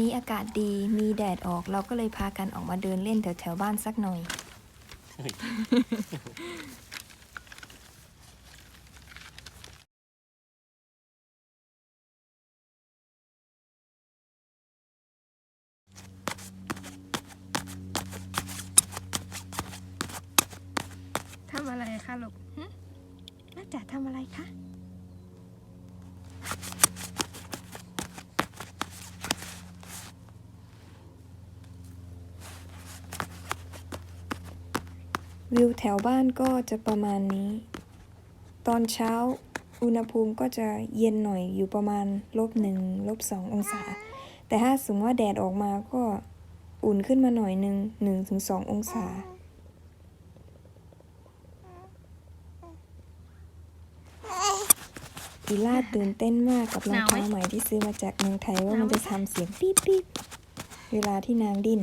นี้อากาศดีมีแดดออกเราก็เลยพากันออกมาเดินเล่นแถวแถวบ้านสักหน่อย ทำอะไรคะลูกหึน่าจะทำอะไรคะ วิวแถวบ้านก็จะประมาณนี้ ตอนเช้าอุณหภูมิก็จะเย็นหน่อยอยู่ประมาณลบหนึ่งลบสององศา แต่ถ้าสมมติว่าแดดออกมาก็อุ่นขึ้นมาหน่อยหนึ่งหนึ่งถึงสององศา อีล่าตื่นเต้นมากกับรองเท้าใหม่ที่ซื้อมาจากเมืองไทยว่ามันจะทำเสียงปี๊บปี๊บเวลาที่นางดิ้น